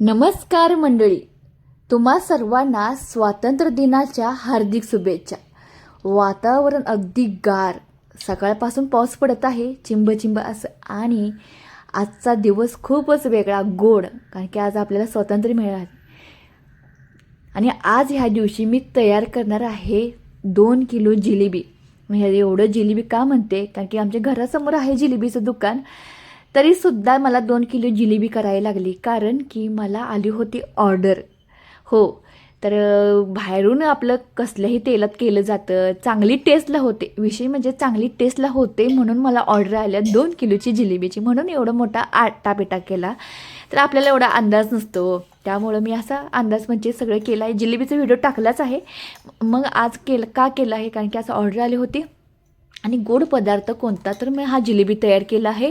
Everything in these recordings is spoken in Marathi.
नमस्कार मंडळी. तुम्हा सर्वांना स्वातंत्र्य दिनाच्या हार्दिक शुभेच्छा. वातावरण अगदी गार. सकाळपासून पाऊस पडत आहे चिंब चिंब असं. आणि आजचा दिवस खूपच वेगळा गोड कारण की आज आपल्याला स्वातंत्र्य मिळालं आणि आज ह्या दिवशी मी तयार करणार आहे दोन किलो जिलेबी. म्हणजे एवढं जिलेबी का म्हणते? कारण की आमच्या घरासमोर आहे जिलेबीचं दुकान. तरीसुद्धा मला दोन किलो जिलेबी करायला लागली. कारण की मला आली होती ऑर्डर. हो तर बाहेरून आपलं कसल्याही तेलात केलं जातं. चांगली टेस्टला होते. विषय म्हणजे चांगली टेस्टला होते म्हणून मला ऑर्डर आल्या दोन किलोची जिलेबीची. म्हणून एवढा मोठा आटापेटा केला. तर आपल्याला एवढा अंदाज नसतो. त्यामुळं मी असा अंदाज म्हणजे सगळं केलं आहे जिलेबीचा व्हिडिओ टाकलाच आहे. मग आज केलं का केलं आहे? कारण की असं ऑर्डर आली होती. आणि गोड पदार्थ कोणता? तर मी हा जिलेबी तयार केला आहे.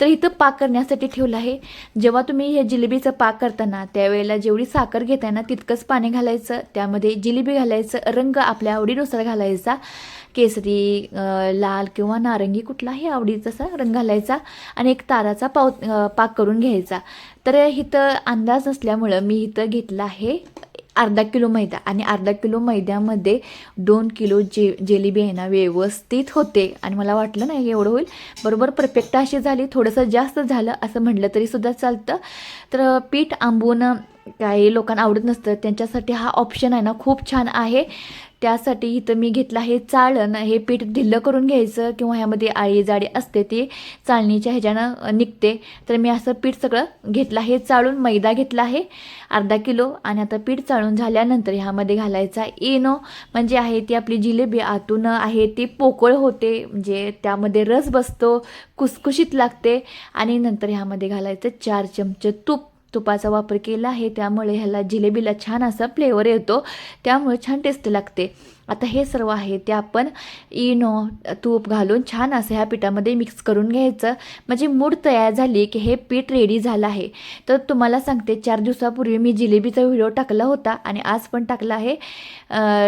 तर इथं पाक करण्यासाठी ठेवला आहे. जेव्हा तुम्ही हे जिलेबीचं पाक करताना त्यावेळेला जेवढी साखर घेताय ना तितकंच पाणी घालायचं. त्यामध्ये जिलेबी घालायचं रंग आपल्या आवडीनुसार घालायचा. केसरी लाल किंवा नारंगी कुठलाही आवडीचा रंग घालायचा आणि एक ताराचा पाव पाक करून घ्यायचा. तर इथं अंदाज नसल्यामुळं मी इथं घेतला आहे. अर्धा किलो मैदा आणि अर्धा किलो मैद्यामध्ये दोन किलो जे जेलेबी आहे ना व्यवस्थित होते. आणि मला वाटलं नाही एवढं होईल. बरोबर परफेक्ट अशी झाली. थोडंसं जास्त झालं असं म्हटलं तरीसुद्धा चालतं. तर पीठ आंबून काही लोकांना आवडत नसतं. त्यांच्यासाठी हा ऑप्शन आहे ना खूप छान आहे. त्यासाठी इथं मी घेतलं आहे चाळण. हे पीठ ढिल्लं करून घ्यायचं किंवा ह्यामध्ये आळी जाडी असते ती चाळणीच्या ह्याच्यानं निघते. तर मी असं पीठ सगळं घेतलं आहे चाळून मैदा घेतला आहे अर्धा किलो. आणि आता पीठ चाळून झाल्यानंतर ह्यामध्ये घालायचा इनो. म्हणजे आहे ती आपली जिलेबी आतून आहे ती पोकळ होते. म्हणजे त्यामध्ये रस बसतो कुसकुशीत लागते. आणि नंतर ह्यामध्ये घालायचं चार चमचे तूप. तुपाचा वापर केला आहे त्यामुळे ह्याला जिलेबीला छान असा फ्लेवर येतो. त्यामुळे छान टेस्ट लागते. आता हे सर्व आहे ते आपण इनो तूप घालून छान असं ह्या पिठामध्ये मिक्स करून घ्यायचं. म्हणजे मूड तयार झाली की हे पीठ रेडी झालं आहे. तर तुम्हाला सांगते चार दिवसापूर्वी मी जिलेबीचा व्हिडिओ टाकला होता आणि आज पण टाकला आहे.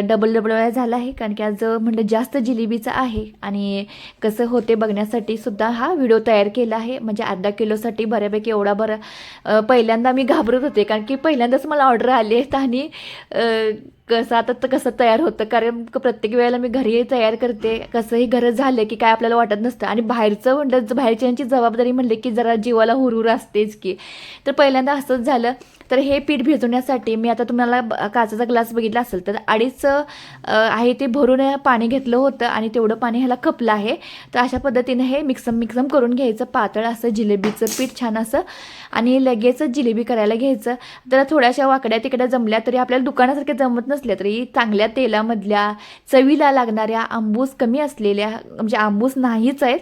डबल डबल वेळा झाला आहे कारण की आज म्हणलं जास्त जिलेबीचं आहे आणि कसं होते बघण्यासाठी सुद्धा हा व्हिडिओ तयार केला आहे. म्हणजे अर्धा किलोसाठी बऱ्यापैकी एवढा बरं पहिल्यांदा मी घाबरत होते कारण की पहिल्यांदाच मला ऑर्डर आली आहेत आणि कसं आता तर कसं तयार होतं कारण कारण प्रत्येक वेळेला मी घरी तयार करते. कसंही गरज झालं की काय आपल्याला वाटत नसतं. आणि बाहेरचं म्हणलं बाहेरच्यांची जबाबदारी म्हणले की जरा जीवाला हुरहुर असतेच की. तर पहिल्यांदा असंच झालं. तर हे पीठ भिजवण्यासाठी मी आता तुम्हाला ब- काचाचा ग्लास बघितला असेल तर अडीच आहे ते भरून पाणी घेतलं होतं आणि तेवढं पाणी ह्याला खपलं आहे. तर अशा पद्धतीने हे मिक्सम मिक्सम करून घ्यायचं. पातळ असं जिलेबीचं पीठ छान असं. आणि लगेचच जिलेबी करायला घ्यायचं. तर थोड्याशा वाकड्या तिकड्या जमल्या तरी आपल्याला दुकानासारख्या जमत नसल्या तरी चांगल्या तेलामधल्या चवीला लागणाऱ्या आंबूस कमी असलेल्या म्हणजे आंबूस नाहीच आहेत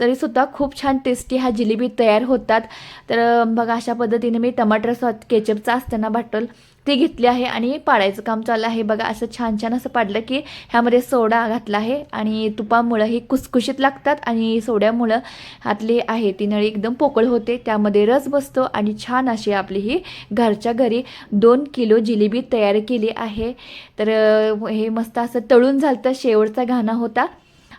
तरीसुद्धा खूप छान टेस्टी हा जिलेबी तयार होतात. तर बघा अशा पद्धतीने मी टमाटर सॉस केचपचं असताना बाटल ते घेतले आहे आणि पाडायचं काम चालू आहे. बघा असं छान छान असं पाडलं की ह्यामध्ये सोडा घातला आहे आणि तुपामुळं हे कुसकुशीत लागतात आणि सोड्यामुळं हातली आहे ती नळी एकदम पोकळ होते. त्यामध्ये रस बसतो आणि छान अशी आपली ही घरच्या घरी दोन किलो जिलेबी तयार केली आहे. तर हे मस्त असं तळून झालं शेवटचा घाणा होता.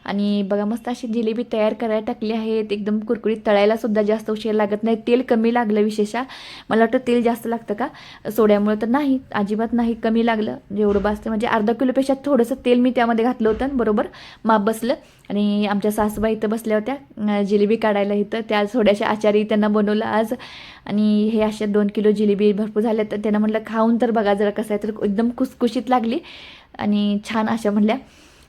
आणि बघा मस्त अशी जिलेबी तयार करायला टाकली आहेत. एकदम कुरकुरीत तळायला सुद्धा जास्त उशीर लागत नाही. तेल कमी लागलं विशेषतः. मला वाटतं तेल जास्त लागतं का? सोड्यामुळे तर नाही अजिबात नाही कमी लागलं. जेवढं बसतं म्हणजे अर्धा किलोपेक्षा थोडंसं तेल मी त्यामध्ये घातलं होतं बरोबर? माप बसलं. आणि आमच्या सासूबाई इथं बसल्या होत्या जिलेबी काढायला इथं. त्या थोड्याशा आचारी त्यांना बनवलं आज. आणि हे अशा दोन किलो जिलेबी भरपूर झाल्या तर त्यांना म्हटलं खाऊन तर बघा जरा कसं आहे तर एकदम खुसखुशीत लागली. आणि छान अशा म्हणल्या.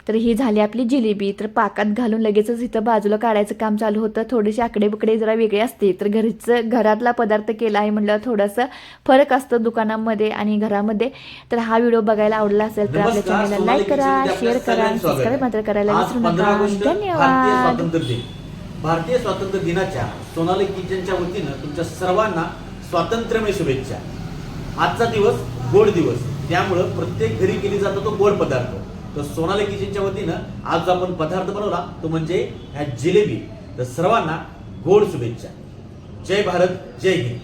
तर ही झाली आपली जिलेबी. तर पाकात घालून लगेचच इथं बाजूला काढायचं काम चालू होतं. थोडेसे आकडे बुकडे जरा वेगळे असते. तर घरचं घरातला पदार्थ केला आहे म्हटलं थोडंसं फरक असतं दुकानामध्ये आणि घरामध्ये. तर हा व्हिडिओ बघायला आवडला असेल तर आपल्या चॅनलला लाईक करा शेअर करा सबस्क्राईब मात्र करायला विसरू 15 नका. धन्यवाद. भारतीय स्वातंत्र्य दिनाच्या सोनाली किचनच्या वतीनं तुमच्या सर्वांना स्वातंत्र्यमय शुभेच्छा. आजचा दिवस गोड दिवस. त्यामुळं प्रत्येक घरी केली जातो तो गोड पदार्थ. तर सोनाली किचनच्या वतीनं आज जो आपण पदार्थ बनवला तो म्हणजे ह्या जिलेबी. तर सर्वांना गोड शुभेच्छा. जय भारत जय हिंद.